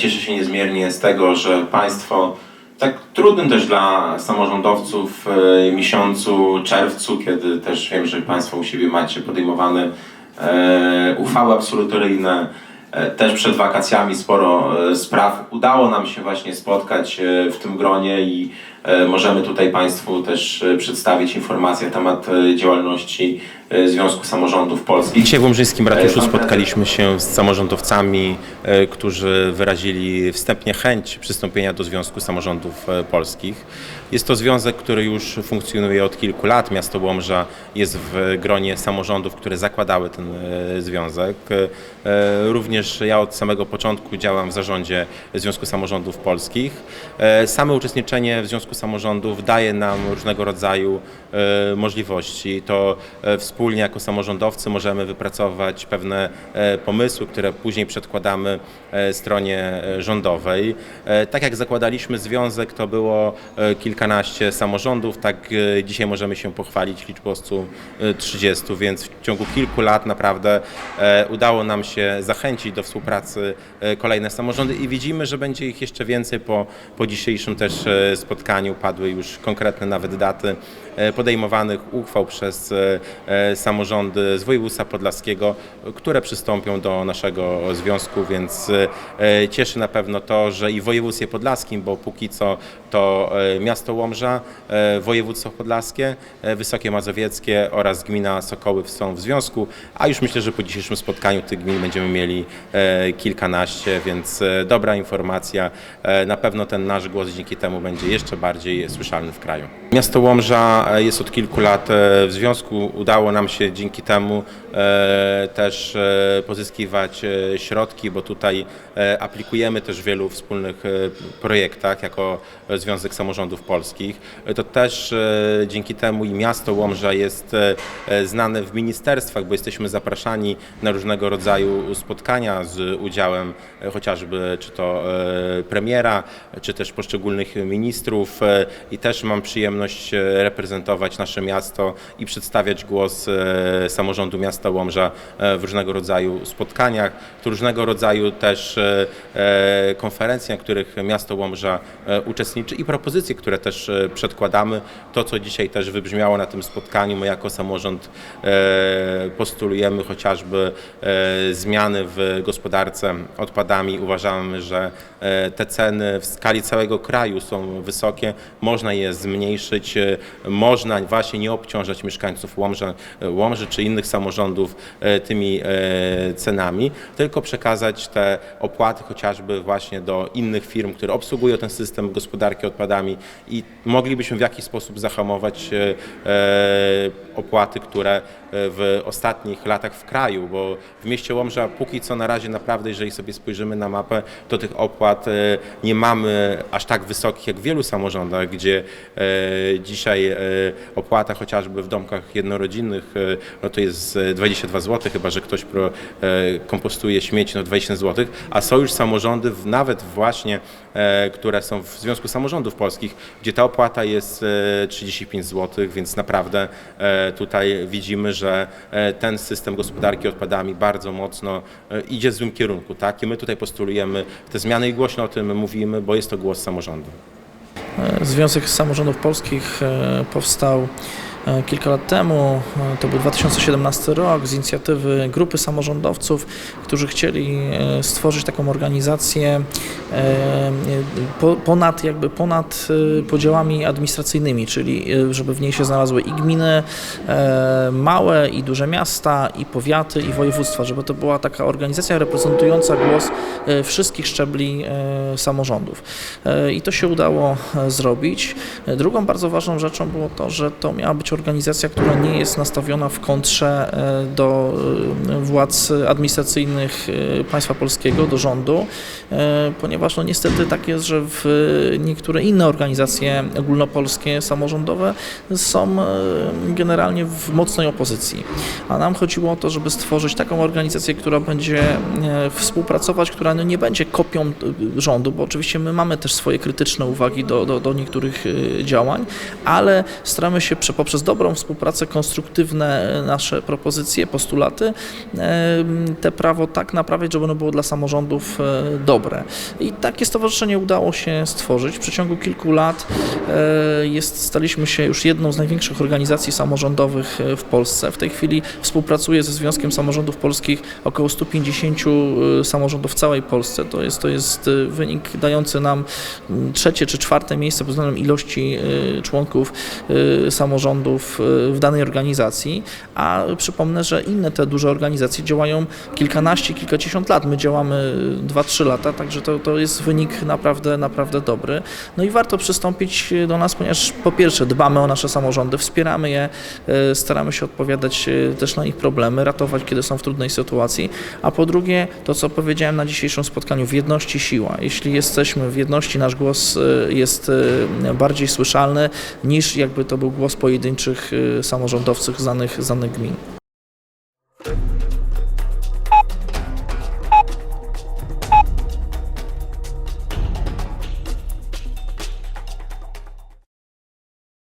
Cieszę się niezmiernie z tego, że Państwo w tak trudnym też dla samorządowców e, miesiącu czerwcu, kiedy też wiem, że Państwo u siebie macie podejmowane e, uchwały absolutoryjne, e, też przed wakacjami sporo e, spraw. Udało nam się właśnie spotkać e, w tym gronie i możemy tutaj Państwu też e, przedstawić informacje na temat e, działalności e, Związku Samorządów Polskich. Dzisiaj w Łomżyńskim Ratuszu spotkaliśmy się z samorządowcami, e, którzy wyrazili wstępnie chęć przystąpienia do Związku Samorządów e, Polskich. Jest to związek, który już funkcjonuje od kilku lat. Miasto Łomża jest w gronie samorządów, które zakładały ten e, związek. E, Również ja od samego początku działam w zarządzie Związku Samorządów Polskich. E, Same uczestniczenie w Związku Samorządów daje nam różnego rodzaju e, możliwości. To e, wspólnie jako samorządowcy możemy wypracować pewne e, pomysły, które później przedkładamy stronie rządowej. Tak jak zakładaliśmy związek, to było kilkanaście samorządów, tak dzisiaj możemy się pochwalić liczbą 130, więc w ciągu kilku lat naprawdę udało nam się zachęcić do współpracy kolejne samorządy i widzimy, że będzie ich jeszcze więcej po, po dzisiejszym też e, Padły już konkretne nawet daty e, podejmowanych uchwał przez e, e, samorządy z województwa podlaskiego, które przystąpią do naszego związku, więc cieszy na pewno to, że i w województwie podlaskim, bo póki co to miasto Łomża, województwo podlaskie, Wysokie Mazowieckie oraz gmina Sokoły są w związku, a już myślę, że po dzisiejszym spotkaniu tych gmin będziemy mieli kilkanaście, więc dobra informacja. Na pewno ten nasz głos dzięki temu będzie jeszcze bardziej słyszalny w kraju. Miasto Łomża e, jest od kilku lat e, w związku. Udało nam się dzięki temu e, też pozyskiwać środki, bo tutaj aplikujemy też w wielu wspólnych projektach jako Związek Samorządów Polskich. To też dzięki temu i miasto Łomża jest znane w ministerstwach, bo jesteśmy zapraszani na różnego rodzaju spotkania z udziałem chociażby czy to premiera, czy też poszczególnych ministrów e, i też mam przyjemność e, reprezentować nasze miasto i przedstawiać głos e, samorządu miasta Łomża w różnego rodzaju spotkaniach, różnego rodzaju też konferencje, na których miasto Łomża uczestniczy i propozycje, które też przedkładamy. To, co dzisiaj też wybrzmiało na tym spotkaniu, my jako samorząd postulujemy chociażby zmiany w gospodarce odpadami. Uważamy, że te ceny w skali całego kraju są wysokie, można je zmniejszyć, e, można właśnie nie obciążać mieszkańców Łomży, Łomży czy innych samorządów e, tymi e, cenami, tylko przekazać te opłaty chociażby właśnie do innych firm, które obsługują ten system gospodarki odpadami i moglibyśmy w jakiś sposób zahamować e, e, opłaty, które w ostatnich latach w kraju, bo w mieście Łomża póki co na razie naprawdę, jeżeli sobie spojrzymy na mapę, to tych opłat e, nie mamy aż tak wysokich jak w wielu samorządach, gdzie e, dzisiaj e, opłata chociażby w domkach jednorodzinnych no to jest e, 22 zł, chyba że ktoś pro, kompostuje śmieci, no 20 zł, a są już samorządy nawet właśnie, które są w Związku Samorządów Polskich, gdzie ta opłata jest e, 35 zł, więc naprawdę tutaj widzimy, że e, ten system gospodarki odpadami bardzo mocno e, idzie w złym kierunku. Tak? I my tutaj postulujemy te zmiany i głośno o tym mówimy, bo jest to głos samorządu. Związek Samorządów Polskich e, powstał e, kilka lat temu. E, To był 2017 rok z inicjatywy grupy samorządowców, którzy chcieli e, stworzyć taką organizację e, po- ponad jakby ponad e, podziałami administracyjnymi, czyli e, żeby w niej się znalazły i gminy e, małe, i duże miasta, i powiaty, i województwa, żeby to była taka organizacja reprezentująca głos e, wszystkich szczebli e, samorządów. E, I to się udało e, zrobić. E, Drugą bardzo ważną rzeczą było to, że to miała być organizacja, która nie jest nastawiona w kontrze e, do e, władz administracyjnych e, państwa polskiego, do rządu, ponieważ no niestety tak jest, że w niektóre inne organizacje ogólnopolskie, samorządowe są generalnie w mocnej opozycji. A nam chodziło o to, żeby stworzyć taką organizację, która będzie współpracować, która no nie będzie kopią rządu, bo oczywiście my mamy też swoje krytyczne uwagi do, do, do niektórych działań, ale staramy się prze- poprzez dobrą współpracę, konstruktywne e, nasze propozycje, postulaty, e, te prawo tak naprawiać, żeby ono było dla samorządów e, dobre. I takie stowarzyszenie udało się stworzyć. W przeciągu kilku lat jest, staliśmy się już jedną z największych organizacji samorządowych w Polsce. W tej chwili współpracuję ze Związkiem Samorządów Polskich około 150 e, samorządów w całej Polsce. To jest, to jest wynik dający nam trzecie czy czwarte miejsce pod względem ilości członków e, samorządów e, w danej organizacji, a przypomnę, że inne te duże organizacje działają kilkanaście, kilkadziesiąt lat. My działamy 2-3 lata, także to, to jest wynik naprawdę, naprawdę dobry. No i warto przystąpić do nas, ponieważ po pierwsze dbamy o nasze samorządy, wspieramy je, e, staramy się odpowiadać e, też na ich problemy, ratować, kiedy są w trudnej sytuacji, a po drugie, to co powiedziałem na dzisiejszym spotkaniu, w jedności siła. Jeśli jesteśmy w jedności, nasz głos jest bardziej słyszalny niż jakby to był głos pojedynczych e, samorządowców z danych, danych gmin.